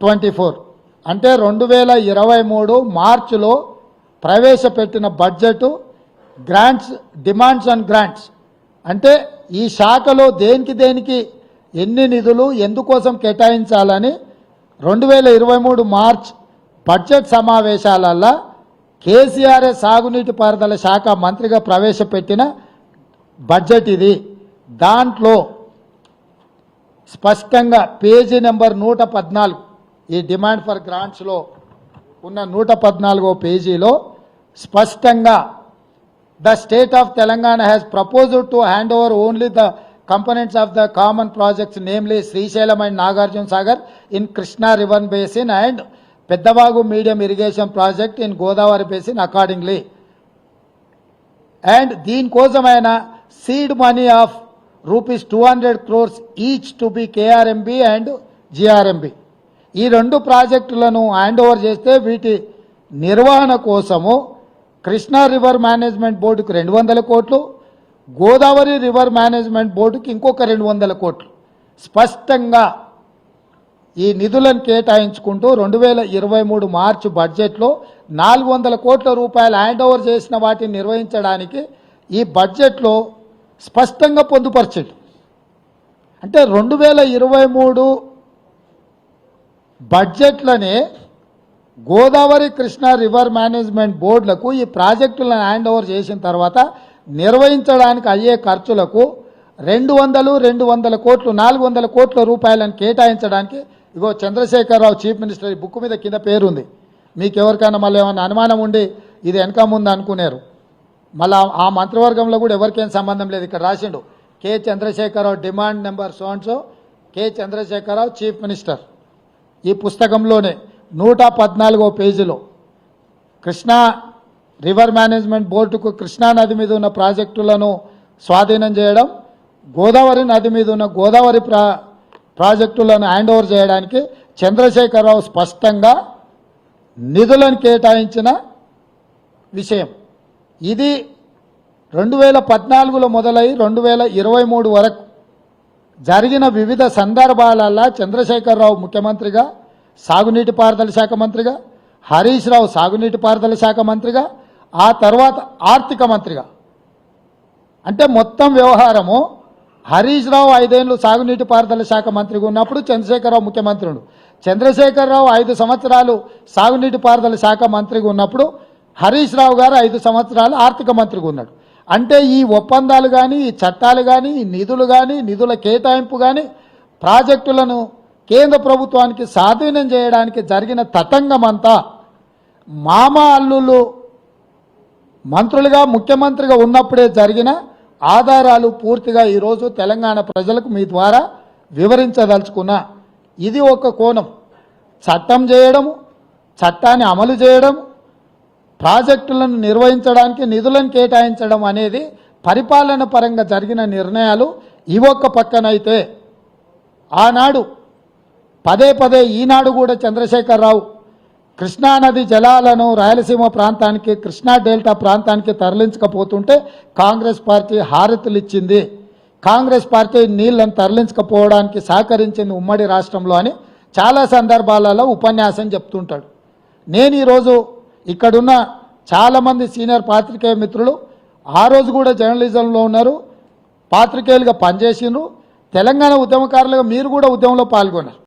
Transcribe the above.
Twenty four. అంటే రెండు వేల ఇరవై మూడు మార్చిలో ప్రవేశపెట్టిన budget grants demands and grants. అంటే ఈ శాఖలో దేనికి దేనికి ఎన్ని నిధులు ఎందుకోసం కేటాయించాలని రెండు వేల ఇరవై మూడు మార్చ్ బడ్జెట్ సమావేశాలల్లో కేసీఆర్ఏ సాగునీటి పారుదల శాఖ మంత్రిగా ప్రవేశపెట్టిన బడ్జెట్ ఇది. దాంట్లో స్పష్టంగా పేజీ నెంబర్ నూట పద్నాలుగు ఈ డిమాండ్ ఫర్ గ్రాంట్స్లో ఉన్న నూట పద్నాలుగో పేజీలో స్పష్టంగా the state of Telangana has proposed to hand over only the components of the common projects namely Srisailam and Nagarjuna Sagar in Krishna river basin and Peddabagu medium irrigation project in Godavari basin accordingly and దీనికోసం ఆయన seed money of rupees two hundred crores each to be KRMB and GRMB ఈ రెండు ప్రాజెక్టులను hand over చేస్తే వీటి నిర్వహణ కోసము Krishna river management బోర్డుకు రెండు వందల కోట్లు గోదావరి రివర్ మేనేజ్మెంట్ బోర్డుకి ఇంకొక రెండు వందల కోట్లు. స్పష్టంగా ఈ నిధులను కేటాయించుకుంటూ రెండు వేల ఇరవై మూడు మార్చి బడ్జెట్లో నాలుగు వందల కోట్ల రూపాయలు హ్యాండ్ ఓవర్ చేసిన వాటిని నిర్వహించడానికి ఈ బడ్జెట్లో స్పష్టంగా పొందుపరచడు. అంటే రెండు వేల ఇరవై మూడు బడ్జెట్లనే గోదావరి కృష్ణా రివర్ మేనేజ్మెంట్ బోర్డులకు ఈ ప్రాజెక్టులను హ్యాండ్ ఓవర్ చేసిన తర్వాత నిర్వహించడానికి అయ్యే ఖర్చులకు రెండు వందలు రెండు వందల కోట్లు నాలుగు వందల కోట్ల రూపాయలను కేటాయించడానికి ఇగో చంద్రశేఖరరావు చీఫ్ మినిస్టర్ ఈ బుక్ మీద కింద పేరుంది. మీకు ఎవరికైనా మళ్ళీ ఏమైనా అనుమానం ఉండి ఇది వెనక ముందు అనుకున్నారు మళ్ళీ ఆ మంత్రివర్గంలో కూడా ఎవరికేం సంబంధం లేదు. ఇక్కడ రాసిండు కె చంద్రశేఖరరావు డిమాండ్ నెంబర్ సోన్సో కె చంద్రశేఖరరావు చీఫ్ మినిస్టర్. ఈ పుస్తకంలోనే నూట పద్నాలుగో పేజీలో కృష్ణా రివర్ మేనేజ్మెంట్ బోర్డుకు కృష్ణా నది మీద ఉన్న ప్రాజెక్టులను స్వాధీనం చేయడం గోదావరి నది మీద ఉన్న గోదావరి ప్రా ప్రాజెక్టులను హ్యాండ్ ఓవర్ చేయడానికి చంద్రశేఖరరావు స్పష్టంగా నిధులను కేటాయించిన విషయం. ఇది రెండు వేల పద్నాలుగులో మొదలై రెండు వేల ఇరవై మూడు వరకు జరిగిన వివిధ సందర్భాలల్లో చంద్రశేఖరరావు ముఖ్యమంత్రిగా సాగునీటి పారుదల శాఖ మంత్రిగా హరీష్ రావు సాగునీటి పారుదల శాఖ మంత్రిగా ఆ తర్వాత ఆర్థిక మంత్రిగా. అంటే మొత్తం వ్యవహారము హరీష్ రావు ఐదేళ్ళు సాగునీటి పారుదల శాఖ మంత్రిగా ఉన్నప్పుడు చంద్రశేఖరరావు ముఖ్యమంత్రుడు చంద్రశేఖరరావు ఐదు సంవత్సరాలు సాగునీటి పారుదల శాఖ మంత్రిగా ఉన్నప్పుడు హరీష్ రావు గారు ఐదు సంవత్సరాలు ఆర్థిక మంత్రిగా ఉన్నాడు. అంటే ఈ ఒప్పందాలు కానీ ఈ చట్టాలు కానీ ఈ నిధులు కానీ నిధుల కేటాయింపు కానీ ప్రాజెక్టులను కేంద్ర ప్రభుత్వానికి స్వాధీనం చేయడానికి జరిగిన తతంగమంతా మామ అల్లులు మంత్రులుగా ముఖ్యమంత్రిగా ఉన్నప్పుడే జరిగిన ఆధారాలు పూర్తిగా ఈరోజు తెలంగాణ ప్రజలకు మీ ద్వారా వివరించదలుచుకున్నా ఇది ఒక కోణం. చట్టం చేయడము చట్టాన్ని అమలు చేయడం ప్రాజెక్టులను నిర్వహించడానికి నిధులను కేటాయించడం అనేది పరిపాలన పరంగా జరిగిన నిర్ణయాలు. ఈ ఒక్క పక్కనైతే ఆనాడు పదే పదే ఈనాడు కూడా చంద్రశేఖరరావు కృష్ణానది జలాలను రాయలసీమ ప్రాంతానికి కృష్ణా డెల్టా ప్రాంతానికి తరలించకపోతుంటే కాంగ్రెస్ పార్టీ హారతులు ఇచ్చింది కాంగ్రెస్ పార్టీ నీళ్ళను తరలించకపోవడానికి సహకరించింది ఉమ్మడి రాష్ట్రంలో అని చాలా సందర్భాలలో ఉపన్యాసం చెప్తుంటాడు. నేను ఈరోజు ఇక్కడున్న చాలామంది సీనియర్ పాత్రికేయ మిత్రులు ఆ రోజు కూడా జర్నలిజంలో ఉన్నారు. పాత్రికేయులుగా పనిచేసిండ్రు. తెలంగాణ ఉద్యమకారులుగా మీరు కూడా ఉద్యమంలో పాల్గొన్నారు.